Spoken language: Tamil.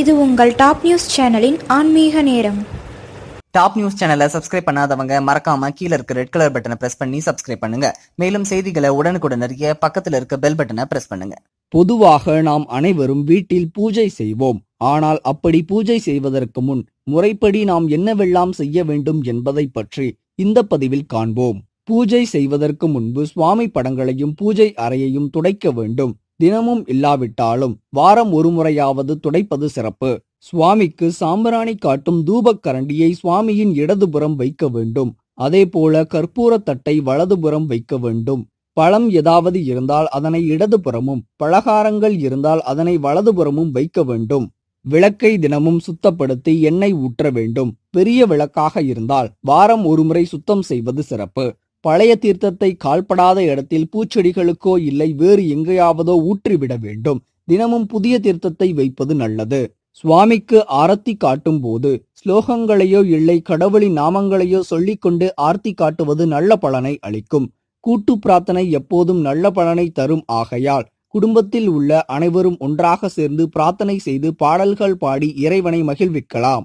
இது உங்கள் டாப் நியூஸ் சேனலின் ஆன்மீக நேரம். டாப் நியூஸ் சேனலை சப்ஸ்கிரைப் பண்ணாதவங்க மறக்காம கீழ இருக்க ரெட் கலர் பட்டனை பிரஸ் பண்ணி சப்ஸ்கிரைப் பண்ணுங்க. மேலும் செய்திகளை உடனுக்குடன் அறிய பக்கத்துல இருக்க பெல் பட்டனை பிரஸ் பண்ணுங்க. பொதுவாக நாம் அனைவரும் வீட்டில் பூஜை செய்வோம். ஆனால் அப்படி பூஜை செய்வதற்கு முன் முறைப்படி நாம் என்னவெல்லாம் செய்ய வேண்டும் என்பதை பற்றி இந்த பதிவில் காண்போம். பூஜை செய்வதற்கு முன்பு சுவாமி படங்களையும் பூஜை அறையையும் துடைக்க வேண்டும். தினமும் இல்லாவிட்டாலும் வாரம் ஒரு முறையாவது துடைப்பது சிறப்பு. சுவாமிக்கு சாம்பிராணி காட்டும் தூபக் கரண்டியை சுவாமியின் இடதுபுறம் வைக்க வேண்டும். அதேபோல கற்பூரத்தட்டை வலதுபுறம் வைக்க வேண்டும். பழம் ஏதாவது இருந்தால் அதனை இடதுபுறமும் பலகாரங்கள் இருந்தால் அதனை வலதுபுறமும் வைக்க வேண்டும். விளக்கை தினமும் சுத்தப்படுத்தி எண்ணெய் ஊற்ற வேண்டும். பெரிய விளக்காக இருந்தால் வாரம் ஒருமுறை சுத்தம் செய்வது சிறப்பு. பழைய தீர்த்தத்தை கால்படாத இடத்தில் பூச்செடிகளுக்கோ இல்லை வேறு எங்கேயாவதோ ஊற்றிவிட வேண்டும். தினமும் புதிய தீர்த்தத்தை வைப்பது நல்லது. சுவாமிக்கு ஆரத்தி காட்டும் போது ஸ்லோகங்களையோ இல்லை கடவுளின் நாமங்களையோ சொல்லிக்கொண்டு ஆர்த்தி காட்டுவது நல்ல பலனை அளிக்கும். கூட்டு பிரார்த்தனை எப்போதும் நல்ல பலனை தரும் ஆகையால் குடும்பத்தில் உள்ள அனைவரும் ஒன்றாக சேர்ந்து பிரார்த்தனை செய்து பாடல்கள் பாடி இறைவனை மகிழ்விக்கலாம்.